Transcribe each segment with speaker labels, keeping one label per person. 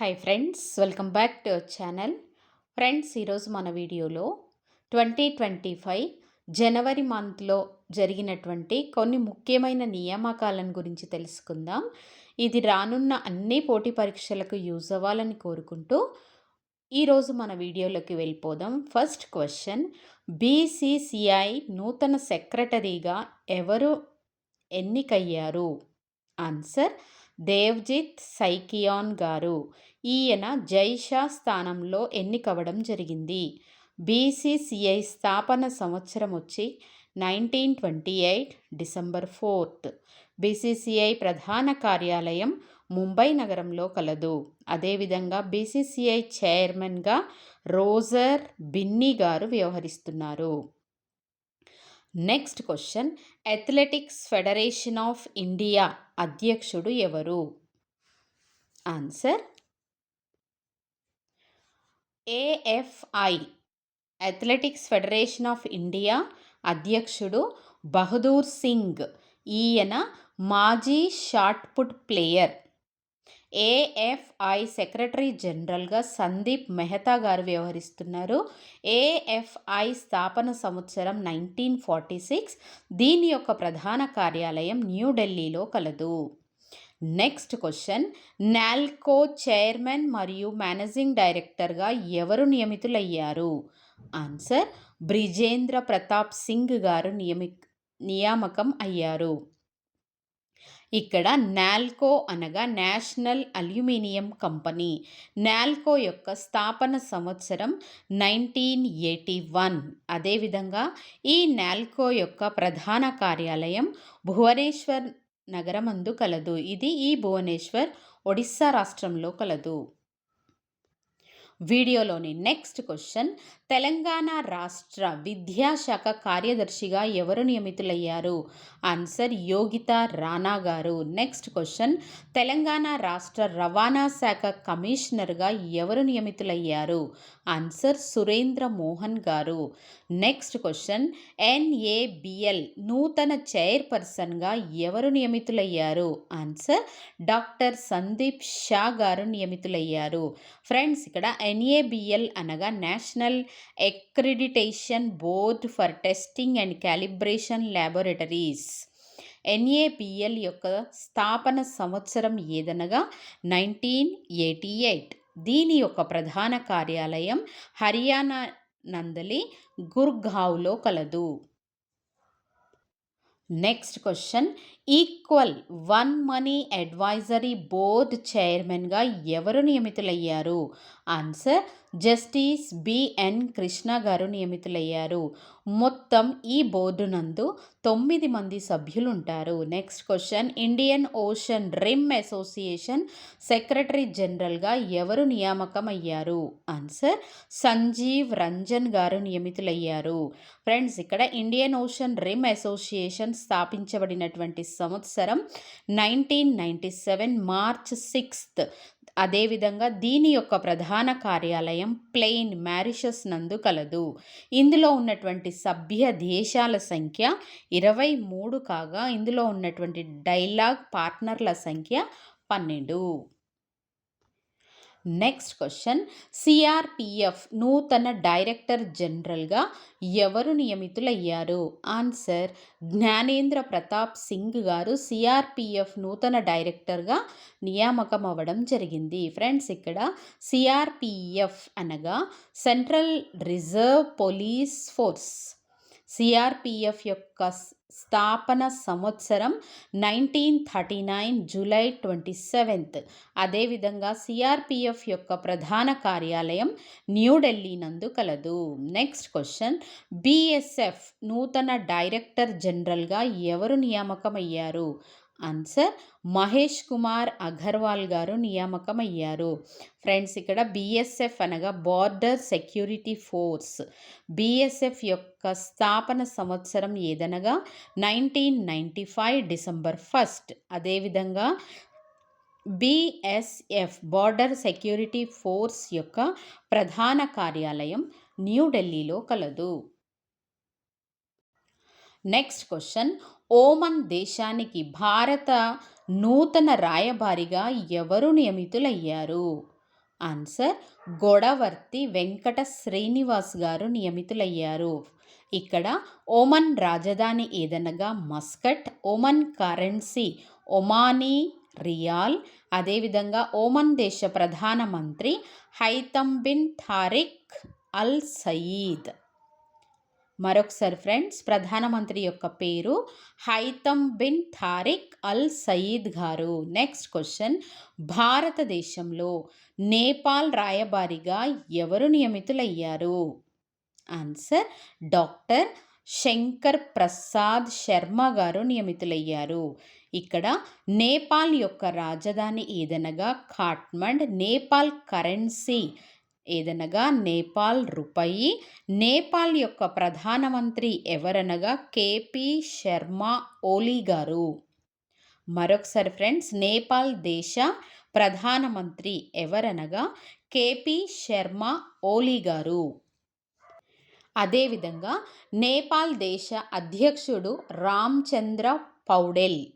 Speaker 1: Hi friends welcome back to our channel friends ఈరోజు మన వీడియోలో ట్వంటీ ట్వంటీ ఫైవ్ జనవరి మంత్లో జరిగినటువంటి కొన్ని ముఖ్యమైన నియామకాలను గురించి తెలుసుకుందాం. ఇది రానున్న అన్ని పోటీ పరీక్షలకు యూజ్ అవ్వాలని కోరుకుంటూ ఈరోజు మన వీడియోలోకి వెళ్ళిపోదాం. ఫస్ట్ క్వశ్చన్ బీసీసీఐ నూతన సెక్రటరీగా ఎవరు ఎన్నికయ్యారు? ఆన్సర్ దేవ్జిత్ సైకియాన్ గారు. ఈయన జైషా స్థానంలో ఎన్నికవడం జరిగింది. బీసీసీఐ స్థాపన సంవత్సరం వచ్చి nineteen twenty eight December fourth. BCCI ప్రధాన కార్యాలయం ముంబై నగరంలో కలదు. అదేవిధంగా బీసీసీఐ చైర్మన్గా రోజర్ బిన్నీ గారు వ్యవహరిస్తున్నారు. Next question. Athletics federation of India అధ్యక్షుడు ఎవరు? Answer? AFI athletics federation of India అధ్యక్షుడు బహదూర్ సింగ్. ఈయన మాజీ షాట్పుట్ ప్లేయర్. ఏఎఫ్ఐ సెక్రటరీ జనరల్గా సందీప్ మెహతా గారు వ్యవహరిస్తున్నారు. ఏఎఫ్ఐ స్థాపన సంవత్సరం నైన్టీన్ ఫార్టీ సిక్స్ దీని యొక్క ప్రధాన కార్యాలయం న్యూఢిల్లీలో కలదు. Next question. నాల్కో చైర్మన్ మరియు మేనేజింగ్ డైరెక్టర్గా ఎవరు నియమితులయ్యారు? ఆన్సర్. బ్రిజేంద్ర ప్రతాప్ సింగ్ గారు నియమి నియామకం అయ్యారు. ఇక్కడ నాల్కో అనగా నేషనల్ అల్యూమినియం కంపెనీ. నాల్కో యొక్క స్థాపన సంవత్సరం నైన్టీన్ ఎయిటీ వన్. అదేవిధంగా ఈ నాల్కో యొక్క ప్రధాన కార్యాలయం భువనేశ్వర్ నగరమందు కలదు. ఇది ఈ భువనేశ్వర్ ఒడిస్సా రాష్ట్రంలో కలదు. వీడియోలోని నెక్స్ట్ క్వశ్చన్ తెలంగాణ రాష్ట్ర విద్యాశాఖ కార్యదర్శిగా ఎవరు నియమితులయ్యారు? ఆన్సర్ యోగిత రాణా గారు. Next question. తెలంగాణ రాష్ట్ర రవాణా శాఖ కమిషనర్గా ఎవరు నియమితులయ్యారు? ఆన్సర్ సురేంద్ర మోహన్ గారు. Next question. ఎన్ఏబిఎల్ నూతన చైర్పర్సన్గా ఎవరు నియమితులయ్యారు? ఆన్సర్ డాక్టర్ సందీప్ షా గారు నియమితులయ్యారు. ఫ్రెండ్స్ ఇక్కడ ఎన్ఏబిఎల్ అనగా national accreditation board for testing and calibration laboratories NAPL యొక్క స్థాపన సంవత్సరం ఏదనగా నైన్టీన్ ఎయిటీ ఎయిట్ దీని యొక్క ప్రధాన కార్యాలయం హర్యానా నందలి గుర్గావ్లో కలదు. Next question equal one money advisory board చైర్మన్గా ఎవరు నియమితులయ్యారు? ఆన్సర్ జస్టిస్ బిఎన్ కృష్ణ గారు నియమితులయ్యారు. మొత్తం ఈ బోర్డు నందు తొమ్మిది మంది సభ్యులు ఉంటారు next question. Indian ocean rim association secretary జనరల్గా ఎవరు నియామకం అయ్యారు ఆన్సర్ సంజీవ్ రంజన్ గారు నియమితులయ్యారు. ఫ్రెండ్స్ ఇక్కడ ఇండియన్ ఓషన్ రిమ్ అసోసియేషన్ స్థాపించబడినటువంటి సంవత్సరం nineteen ninety seven March sixth అదేవిధంగా దీని యొక్క ప్రధాన కార్యాలయం ప్లెయిన్ మ్యారిషస్ నందు కలదు. ఇందులో ఉన్నటువంటి సభ్య దేశాల సంఖ్య ఇరవై మూడు కాగా ఇందులో ఉన్నటువంటి డైలాగ్ పార్ట్నర్ల సంఖ్య పన్నెండు. Next question. సిఆర్పిఎఫ్ నూతన డైరెక్టర్ జనరల్గా ఎవరు నియమితులయ్యారు? ఆన్సర్ జ్ఞానేంద్ర ప్రతాప్ సింగ్ గారు సిఆర్పిఎఫ్ నూతన డైరెక్టర్గా నియామకం అవ్వడం జరిగింది. ఫ్రెండ్స్ ఇక్కడ సిఆర్పిఎఫ్ అనగా central reserve police force CRPF యొక్క స్థాపన సంవత్సరం nineteen thirty nine July twenty seventh. అదేవిధంగా సిఆర్పిఎఫ్ యొక్క ప్రధాన కార్యాలయం న్యూఢిల్లీ నందు కలదు. Next question. బిఎస్ఎఫ్ నూతన డైరెక్టర్ జనరల్గా ఎవరు నియామకమయ్యారు? ఆన్సర్ మహేష్ కుమార్ అగర్వాల్ గారు నియామకం అయ్యారు ఫ్రెండ్స్ ఇక్కడ బీఎస్ఎఫ్ అనగా బార్డర్ సెక్యూరిటీ ఫోర్స్ బీఎస్ఎఫ్ యొక్క స్థాపన సంవత్సరం ఏదనగా? Nineteen ninety five December first అదేవిధంగా బిఎస్ఎఫ్ బార్డర్ సెక్యూరిటీ ఫోర్స్ యొక్క ప్రధాన కార్యాలయం న్యూఢిల్లీలో కలదు. నెక్స్ట్ క్వశ్చన్ ఓమన్ దేశానికి భారత నూతన రాయబారిగా ఎవరు నియమితులయ్యారు? ఆన్సర్ గొడవర్తి వెంకట శ్రీనివాస్ గారు నియమితులయ్యారు. ఇక్కడ ఓమన్ రాజధాని ఏదనగా Muscat Oman currency Omani rial అదేవిధంగా ఓమన్ దేశ ప్రధానమంత్రి Haitham bin Tariq al Said. మరొకసారి ఫ్రెండ్స్ ప్రధానమంత్రి యొక్క పేరు Haitham bin Tariq Al Said గారు. నెక్స్ట్ క్వశ్చన్ భారతదేశంలో నేపాల్ రాయబారిగా ఎవరు నియమితులయ్యారు? ఆన్సర్ డాక్టర్ శంకర్ ప్రసాద్ శర్మ గారు నియమితులయ్యారు. ఇక్కడ నేపాల్ యొక్క రాజధాని ఏదనగా? ఖాట్మండ్ నేపాల్ కరెన్సీ ఏదనగా నేపాల్ రూపాయి. నేపాల్ యొక్క ప్రధానమంత్రి ఎవరనగా కేపీ శర్మ ఓలీ గారు. మరొకసారి ఫ్రెండ్స్ నేపాల్ దేశ ప్రధానమంత్రి ఎవరనగా కేపీ శర్మ ఓలీ గారు. అదేవిధంగా నేపాల్ దేశ అధ్యక్షుడు Ramchandra Paudel.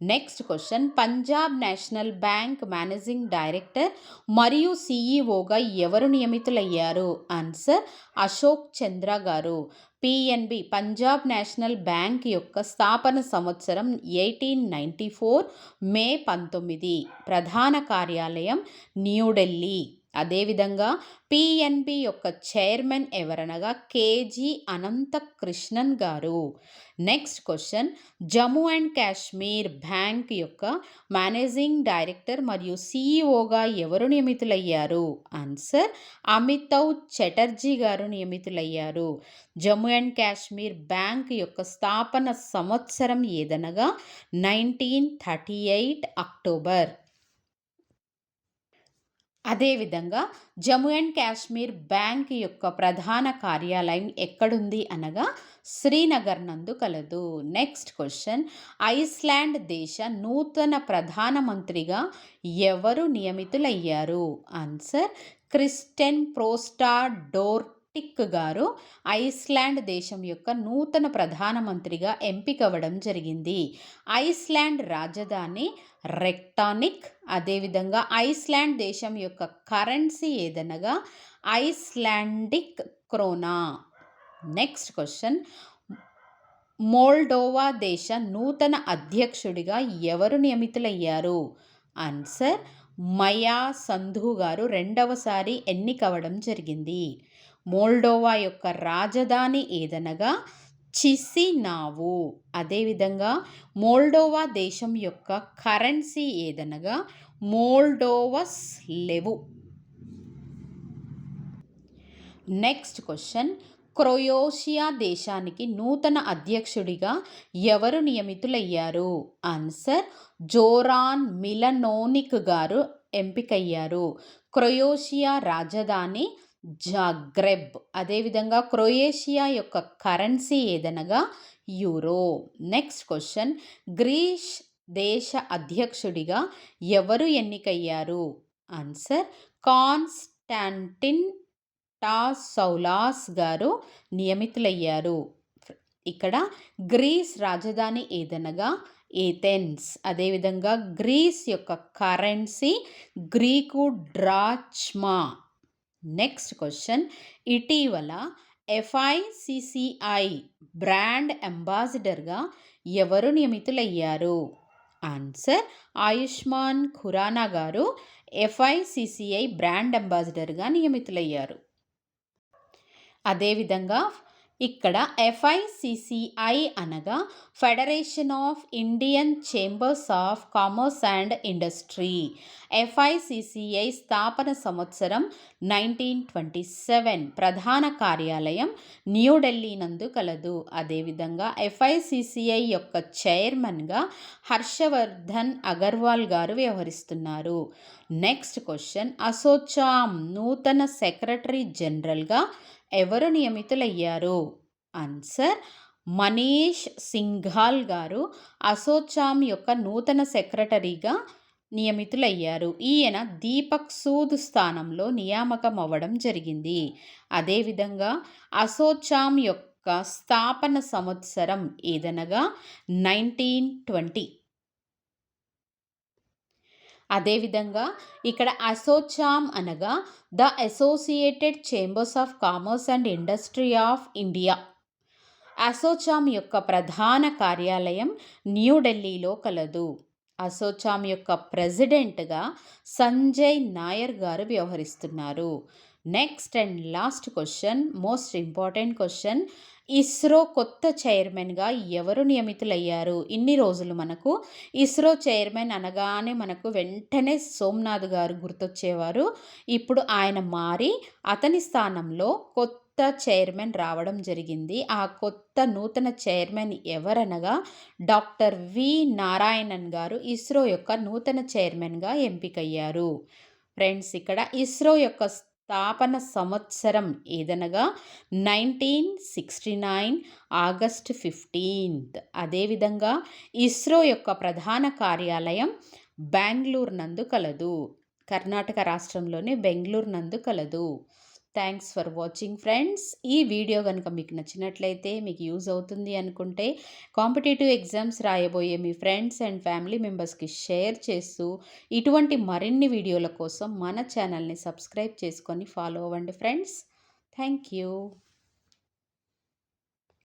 Speaker 1: Next question Punjab national bank managing director మరియు సిఈఓగా ఎవరు నియమితులయ్యారు? ఆన్సర్ అశోక్ చంద్ర గారు. పిఎన్బి పంజాబ్ నేషనల్ బ్యాంక్ యొక్క స్థాపన సంవత్సరం ఎయిటీన్ నైంటీ ఫోర్ మే పంతొమ్మిది. ప్రధాన కార్యాలయం న్యూఢిల్లీ అదేవిధంగా పిఎన్బి యొక్క చైర్మన్ ఎవరనగా కేజీ అనంత కృష్ణన్ గారు. Next question Jammu and Kashmir bank యొక్క మేనేజింగ్ డైరెక్టర్ మరియు సిఇఓగా ఎవరు నియమితులయ్యారు? ఆన్సర్ అమితవ్ చటర్జీ గారు నియమితులయ్యారు. జమ్మూ అండ్ కాశ్మీర్ బ్యాంక్ యొక్క స్థాపన సంవత్సరం ఏదనగా? నైన్టీన్ థర్టీ ఎయిట్ అక్టోబర్ అదేవిధంగా జమ్మూ అండ్ కాశ్మీర్ బ్యాంక్ యొక్క ప్రధాన కార్యాలయం ఎక్కడుంది అనగా శ్రీనగర్ నందు కలదు. Next question. ఐస్లాండ్ దేశ నూతన ప్రధానమంత్రిగా ఎవరు నియమితులయ్యారు? Answer Kristrun Frostadottir గారు ఐస్లాండ్ దేశం యొక్క నూతన ప్రధానమంత్రిగా ఎంపికవ్వడం జరిగింది. ఐస్లాండ్ రాజధాని రెక్టానిక్ అదేవిధంగా ఐస్లాండ్ దేశం యొక్క కరెన్సీ ఏదనగా Icelandic krona. Next question. Moldova దేశ నూతన అధ్యక్షుడిగా ఎవరు నియమితులయ్యారు? ఆన్సర్ మయా సంధు గారు రెండవసారి ఎన్నికవడం జరిగింది. మోల్డోవా యొక్క రాజధాని ఏదనగా? చిసినావు అదేవిధంగా మోల్డోవా దేశం యొక్క కరెన్సీ ఏదనగా? మోల్డోవస్ లెవు. Next question. క్రొయోషియా దేశానికి నూతన అధ్యక్షుడిగా ఎవరు నియమితులయ్యారు? ఆన్సర్ జోరాన్ మిలనోనిక్ గారు ఎంపికయ్యారు. క్రొయోషియా రాజధాని జాగ్రెబ్ అదేవిధంగా క్రొయేషియా యొక్క కరెన్సీ ఏదనగా? యూరో. నెక్స్ట్ క్వశ్చన్ గ్రీష్ దేశ అధ్యక్షుడిగా ఎవరు ఎన్నికయ్యారు? ఆన్సర్ కాన్స్టాంటిన్ టాస్ సౌలాస్ గారు నియమితులయ్యారు. ఇక్కడ గ్రీస్ రాజధాని ఏదనగా? ఏథెన్స్. అదేవిధంగా గ్రీస్ యొక్క currency Greek drachma. Next question. ఇటీవల ఎఫ్ఐసిసిఐ బ్రాండ్ అంబాసిడర్గా ఎవరు నియమితులయ్యారు? ఆన్సర్. ఆయుష్మాన్ ఖురానా గారు ఎఫ్ఐసిసిఐ బ్రాండ్ అంబాసిడర్గా నియమితులయ్యారు. అదేవిధంగా ఇక్కడ ఎఫ్ఐసిసిఐ అనగా federation of Indian chambers of commerce and industry FICCI స్థాపన సంవత్సరం నైన్టీన్ ట్వంటీ సెవెన్ ప్రధాన కార్యాలయం న్యూఢిల్లీ నందు కలదు. అదేవిధంగా ఎఫ్ఐసిసిఐ యొక్క చైర్మన్గా హర్షవర్ధన్ అగర్వాల్ గారు వ్యవహరిస్తున్నారు. నెక్స్ట్ క్వశ్చన్ అసోచామ్ నూతన సెక్రటరీ జనరల్గా ఎవరు నియమితులయ్యారు? ఆన్సర్ మనీష్ సింఘాల్ గారు అసోచామ్ యొక్క నూతన సెక్రటరీగా నియమితులయ్యారు. ఈయన దీపక్ సూద్ స్థానంలో నియామకం అవ్వడం జరిగింది అదేవిధంగా అసోచామ్ యొక్క స్థాపన సంవత్సరం ఏదనగా? నైన్టీన్ ట్వంటీ అదేవిధంగా ఇక్కడ అసోచామ్ అనగా the associated chambers of commerce and industry of India. ASSOCHAM యొక్క ప్రధాన కార్యాలయం న్యూఢిల్లీలో కలదు. అసోచామ్ యొక్క ప్రెసిడెంట్గా సంజయ్ నాయర్ గారు వ్యవహరిస్తున్నారు. Next and last question most important question ISRO కొత్త చైర్మన్గా ఎవరు నియమితులయ్యారు? ఇన్ని రోజులు మనకు. ఇస్రో చైర్మన్ అనగానే మనకు వెంటనే సోమనాథ్ గారు గుర్తొచ్చేవారు. ఇప్పుడు ఆయన మారి అతని స్థానంలో కొత్త చైర్మన్ రావడం జరిగింది. ఆ కొత్త నూతన చైర్మన్ ఎవరనగా డాక్టర్ వి. నారాయణన్ గారు ఇస్రో యొక్క నూతన చైర్మన్గా ఎంపికయ్యారు. ఫ్రెండ్స్ ఇక్కడ ఇస్రో యొక్క స్థాపన సంవత్సరం ఏదనగా nineteen sixty nine August fifteenth. అదేవిధంగా ఇస్రో యొక్క ప్రధాన కార్యాలయం బెంగళూరు నందు కలదు. కర్ణాటక రాష్ట్రంలోని బెంగళూరు నందు కలదు. థ్యాంక్స్ ఫర్ వాచింగ్ ఫ్రెండ్స్ ఈ వీడియో కనుక మీకు నచ్చినట్లయితే మీకు యూజ్ అవుతుంది అనుకుంటే కాంపిటేటివ్ ఎగ్జామ్స్ రాయబోయే మీ ఫ్రెండ్స్ అండ్ ఫ్యామిలీ మెంబర్స్కి షేర్ చేస్తూ ఇటువంటి మరిన్ని వీడియోల కోసం మన ఛానల్ని సబ్స్క్రైబ్ చేసుకొని ఫాలో అవ్వండి ఫ్రెండ్స్. Thank you.